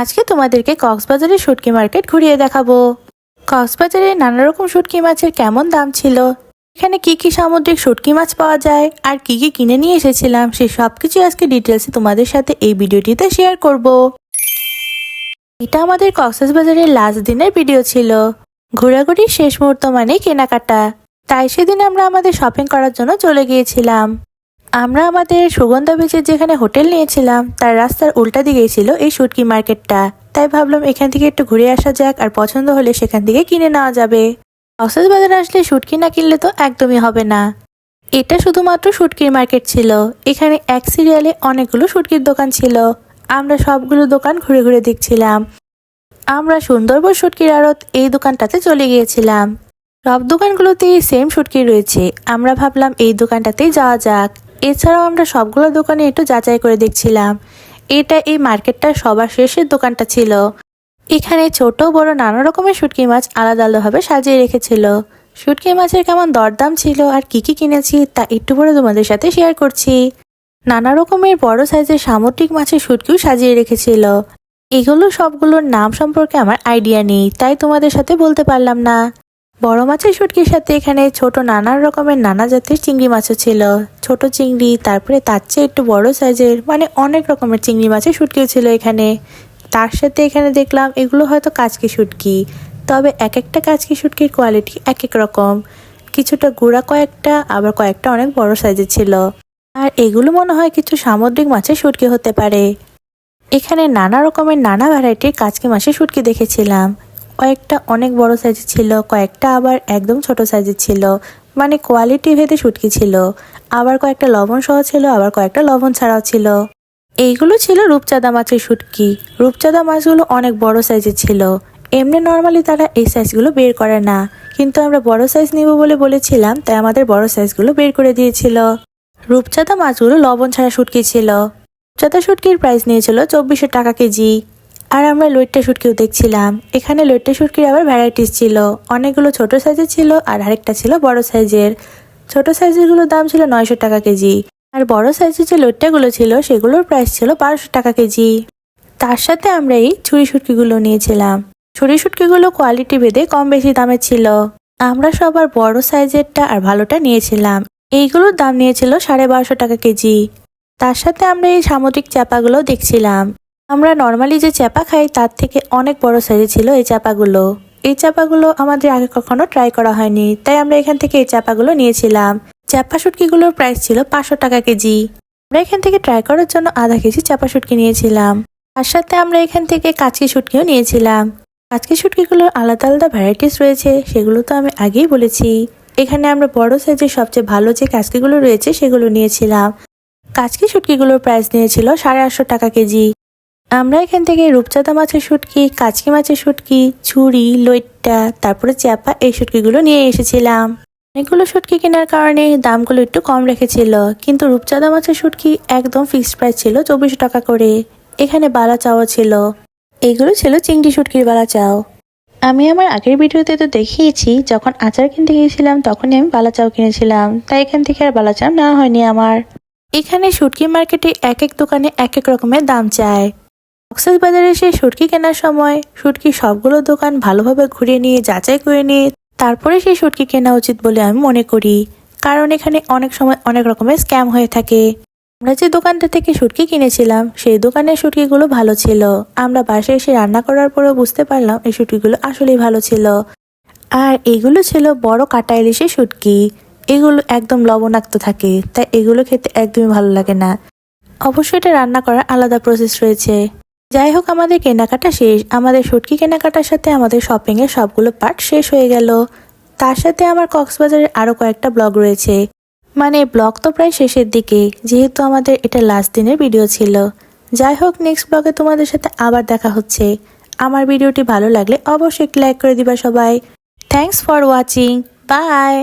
আজকে তোমাদেরকে কক্সবাজারের শুটকি মার্কেট ঘুরিয়ে দেখাবো। কক্সবাজারে নানা রকম শুটকি মাছের কেমন দাম ছিল? এখানে কি কি সামুদ্রিক শুটকি মাছ পাওয়া যায়? আর কি কি কিনে নিয়ে এসেছিলাম? সে সব কিছু আজকে ডিটেলসে তোমাদের সাথে এই ভিডিওটিতে শেয়ার করব। এটা আমাদের কক্সবাজারের লাস্ট দিনের ভিডিও ছিল। ঘোরাঘুরির শেষ মুহূর্ত মানে কেনাকাটা। তাই সেদিন আমরা আমাদের শপিং করার জন্য চলে গিয়েছিলাম। আমরা আমাদের সুগন্ধা বিচের যেখানে হোটেল নিয়েছিলাম, তার রাস্তার উল্টা দিকেই ছিল এই শুটকি মার্কেটটা। তাই ভাবলাম এখান থেকে একটু ঘুরে আসা যাক আর পছন্দ হলে সেখান থেকে কিনে নেওয়া যাবে। বাজারে আসলে শুটকি না কিনলে তো একদমই হবে না। এটা শুধুমাত্র শুটকির মার্কেট ছিল। এখানে এক সিরিয়ালে অনেকগুলো শুটকির দোকান ছিল। আমরা সবগুলো দোকান ঘুরে ঘুরে দেখছিলাম। আমরা সুন্দরবন শুটকির আড়ত এই দোকানটাতে চলে গিয়েছিলাম। সব দোকানগুলোতেই সেম শুটকি রয়েছে। আমরা ভাবলাম এই দোকানটাতেই যাওয়া যাক। এছাড়াও আমরা সবগুলো দোকানে একটু যাচাই করে দেখছিলাম। এটা এই মার্কেটটার সবার শেষের দোকানটা ছিল। এখানে ছোট, বড় নানা রকমের শুটকি মাছ আলাদা আলাদাভাবে সাজিয়ে রেখেছিল। শুটকি মাছের কেমন দরদাম ছিল আর কি কি কিনেছি তা একটু পরে তোমাদের সাথে শেয়ার করছি। নানা রকমের বড় সাইজের সামুদ্রিক মাছের শুটকিও সাজিয়ে রেখেছিল। এগুলো সবগুলোর নাম সম্পর্কে আমার আইডিয়া নেই, তাই তোমাদের সাথে বলতে পারলাম না। বড় মাছের শুটকির সাথে এখানে ছোট নানান রকমের নানা জাতের চিংড়ি মাছও ছিল। ছোট চিংড়ি, তারপরে তার চেয়ে একটু বড় সাইজের মানে অনেক রকমের চিংড়ি মাছের শুটকিও ছিল এখানে। তার সাথে এখানে দেখলাম এগুলো হয়তো কাচকি শুটকি, তবে এক একটা কাচকি শুটকির কোয়ালিটি এক এক রকম। কিছুটা গুঁড়া কয়েকটা, আবার কয়েকটা অনেক বড় সাইজের ছিল। আর এগুলো মনে হয় কিছু সামুদ্রিক মাছের শুটকি হতে পারে। এখানে নানা রকমের নানা ভ্যারাইটির কাচকি মাছের শুটকি দেখেছিলাম। কয়েকটা অনেক বড় সাইজের ছিল, কয়েকটা আবার একদম ছোট সাইজের ছিল। মানে কোয়ালিটি ভেদে শুটকি ছিল। আবার কয়েকটা লবণ সহ ছিল, আবার কয়েকটা লবণ ছাড়াও ছিল। এইগুলো ছিল রূপচাঁদা মাছের শুটকি। রূপচাঁদা মাছগুলো অনেক বড় সাইজের ছিল। এমনি নর্মালি তারা এই সাইজগুলো বের করে না। কিন্তু আমরা বড় সাইজ নিব বলে বলেছিলাম, তাই আমাদের বড় সাইজগুলো বের করে দিয়েছিল। রূপচাঁদা মাছগুলো লবণ ছাড়া শুটকি ছিল। রূপচাঁদা শুটকির প্রাইস নিয়েছিল চব্বিশশো টাকা কেজি। আর আমরা লইট্টা শুটকিও দেখছিলাম। এখানে লইট্টা শুটকির আবার ভ্যারাইটিস ছিল। অনেকগুলো ছোট সাইজের ছিল আর আরেকটা ছিল বড় সাইজের ছোট সাইজেরগুলোর দাম ছিল নয়শো টাকা কেজি। আর বড় সাইজের যে লইট্টাগুলো ছিল, সেগুলোর প্রাইস ছিল বারোশো টাকা কেজি। তার সাথে আমরা এই ছুরি শুটকিগুলো নিয়েছিলাম। ছুরি শুটকিগুলো কোয়ালিটি ভেদে কম বেশি দামের ছিল। আমরা সবার বড় সাইজেরটা আর ভালোটা নিয়েছিলাম। এইগুলোর দাম নিয়েছিল সাড়ে বারোশো টাকা কেজি। তার সাথে আমরা এই সামুদ্রিক চাপাগুলো দেখছিলাম। আমরা নর্মালি যে চাপা খাই, তার থেকে অনেক বড় সাইজে ছিল এই চাপাগুলো। এই চাপাগুলো আমাদের আগে কখনো ট্রাই করা হয়নি, তাই আমরা এখান থেকে এই চাপাগুলো নিয়েছিলাম। চাপা শুটকিগুলোর প্রাইস ছিল পাঁচশো টাকা কেজি। আমরা এখান থেকে ট্রাই করার জন্য আধা কেজি চাপা শুটকি নিয়েছিলাম। তার সাথে আমরা এখান থেকে কাচকি শুটকিও নিয়েছিলাম। কাচকি শুটকিগুলোর আলাদা আলাদা ভ্যারাইটিস রয়েছে, সেগুলো তো আমি আগেই বলেছি। এখানে আমরা বড় সাইজের সবচেয়ে ভালো যে কাচকিগুলো রয়েছে, সেগুলো নিয়েছিলাম। কাচকি শুটকিগুলোর প্রাইস নিয়েছিল সাড়ে আটশো টাকা কেজি। আমরা এখান থেকে রূপচাঁদা মাছের শুটকি, কাচকি মাছের শুটকি, ছুরি, লইট্টা, তারপরে চ্যাপা এই শুটকিগুলো নিয়ে এসেছিলাম। অনেকগুলো শুটকি কেনার কারণে দামগুলো একটু কম রেখেছিল, কিন্তু রূপচাঁদা মাছের শুটকি একদম ফিক্সড প্রাইস ছিল চব্বিশশো টাকা করে। এখানে বালা চাও ছিল। এগুলো ছিল চিংড়ি শুটকির বালা চাও। আমি আমার আগের ভিডিওতে তো দেখিয়েছি, যখন আচার কিনতে গিয়েছিলাম তখনই আমি বালা চাও কিনেছিলাম, তাই এখান থেকে আর বালা চাও নেওয়া হয়নি আমার। এখানে শুটকি মার্কেটে এক এক দোকানে এক এক রকমের দাম চায়। কক্সেস বাজারে এসে শুটকি কেনার সময় শুটকি সবগুলো দোকান ভালোভাবে ঘুরে নিয়ে, যাচাই করে নিয়ে তারপরে সেই শুটকি কেনা উচিত বলে আমি মনে করি। কারণ এখানে অনেক সময় অনেক রকমের স্ক্যাম হয়ে থাকে। আমরা যে দোকানটা থেকে শুটকি কিনেছিলাম, সেই দোকানের শুটকিগুলো ভালো ছিল। আমরা বাসায় এসে রান্না করার পরেও বুঝতে পারলাম এই শুটকিগুলো আসলেই ভালো ছিল। আর এগুলো ছিল বড় কাটা ইলিশের শুটকি এগুলো একদম লবণাক্ত থাকে, তাই এগুলো খেতে একদমই ভালো লাগে না। অবশ্যই এটা রান্না করার আলাদা প্রসেস রয়েছে। যাই হোক, আমাদের কেনাকাটা শেষ। আমাদের শুটকি কেনাকাটার সাথে আমাদের শপিং এর সবগুলো পার্ট শেষ হয়ে গেল। তার সাথে আমার কক্সবাজারের আরও কয়েকটা ব্লগ রয়েছে। মানে ব্লগ তো প্রায় শেষের দিকে, যেহেতু আমাদের এটা লাস্ট দিনের ভিডিও ছিল। যাই হোক নেক্সট ব্লগে তোমাদের সাথে আবার দেখা হচ্ছে। আমার ভিডিওটি ভালো লাগলে অবশ্যই লাইক করে দিবা সবাই। Thanks for watching by